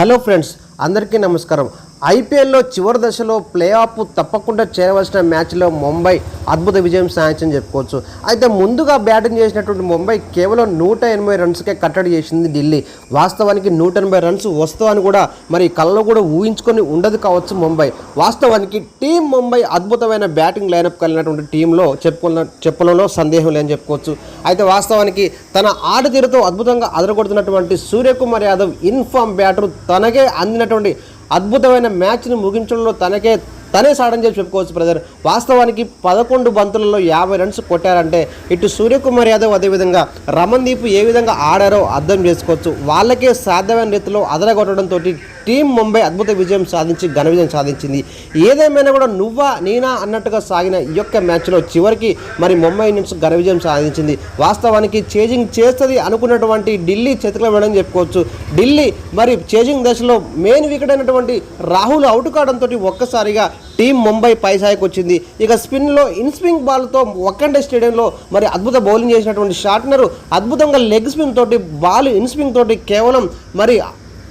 Hello friends అందరికీ నమస్కారం. ఐపీఎల్లో చివరి దశలో ప్లే ఆఫ్ తప్పకుండా చేరవలసిన మ్యాచ్లో ముంబై అద్భుత విజయం సాధించని చెప్పుకోవచ్చు. అయితే ముందుగా బ్యాటింగ్ చేసినటువంటి ముంబై కేవలం నూట ఎనభై రన్స్కే కట్టడి చేసింది ఢిల్లీ. వాస్తవానికి నూట ఎనభై రన్స్ వస్తామని కూడా మరి కళ్ళలో కూడా ఊహించుకొని ఉండదు కావచ్చు ముంబై. వాస్తవానికి టీం ముంబై అద్భుతమైన బ్యాటింగ్ లైనప్ కలిగినటువంటి టీంలో చెప్పుకున్న చెప్పడంలో సందేహం లేని చెప్పుకోవచ్చు. అయితే వాస్తవానికి తన ఆటతీరుతో అద్భుతంగా అదరగొడుతున్నటువంటి Suryakumar Yadav in form batter తనకే అందినటువంటి అద్భుతమైన మ్యాచ్ని ముగించడంలో తనకే తనే సాడని చెప్పి చెప్పుకోవచ్చు బ్రదర్ వాస్తవానికి పదకొండు బంతులలో యాభై రన్స్ కొట్టారంటే ఇటు సూర్యకుమార్ యాదవ్ అదేవిధంగా రమణ్దీప్ ఏ విధంగా ఆడారో అర్థం చేసుకోవచ్చు. వాళ్ళకే సాధ్యమైన రీతిలో అదరగొట్టడంతో టీం ముంబై అద్భుత విజయం సాధించి ఘన విజయం సాధించింది. ఏదేమైనా కూడా నువ్వా నేనా అన్నట్టుగా సాగిన ఈ యొక్క మ్యాచ్లో చివరికి మరి ముంబై ఇండియన్స్ ఘన విజయం సాధించింది. వాస్తవానికి చేజింగ్ చేస్తుంది అనుకున్నటువంటి ఢిల్లీ చేతిలో వెళ్ళని చెప్పుకోవచ్చు. ఢిల్లీ మరి చేజింగ్ దశలో మెయిన్ వికెట్ అయినటువంటి రాహుల్ అవుట్ కావడంతో ఒక్కసారిగా టీం ముంబై పైసాయికి వచ్చింది. ఇక స్పిన్లో ఇన్స్వింగ్ బాల్తో ఒక్కండే స్టేడియంలో మరి అద్భుత బౌలింగ్ చేసినటువంటి షార్ట్నర్ అద్భుతంగా లెగ్ స్పిన్ తోటి బాల్ ఇన్స్వింగ్ తోటి కేవలం మరి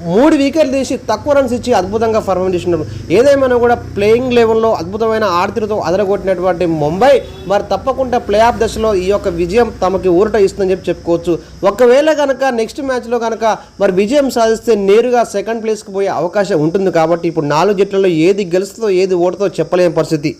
మూడు వికెట్లు తీసి తక్కువ రన్స్ ఇచ్చి అద్భుతంగా పర్ఫార్మ్ చేసినారు ఏదేమైనా కూడా ప్లేయింగ్ లెవెల్లో అద్భుతమైన ఆర్తితో అదరగొట్టినటువంటి ముంబై మరి తప్పకుండా ప్లే ఆఫ్ దశలో ఈ యొక్క విజయం తమకి ఊరట ఇస్తుందని చెప్పి చెప్పుకోవచ్చు. ఒకవేళ కనుక నెక్స్ట్ మ్యాచ్లో కనుక మరి విజయం సాధిస్తే నేరుగా సెకండ్ ప్లేస్కి పోయే అవకాశం ఉంటుంది కాబట్టి ఇప్పుడు నాలుగు జట్లలో ఏది గెలుస్తుందో ఏది ఓడుతో చెప్పలేని పరిస్థితి.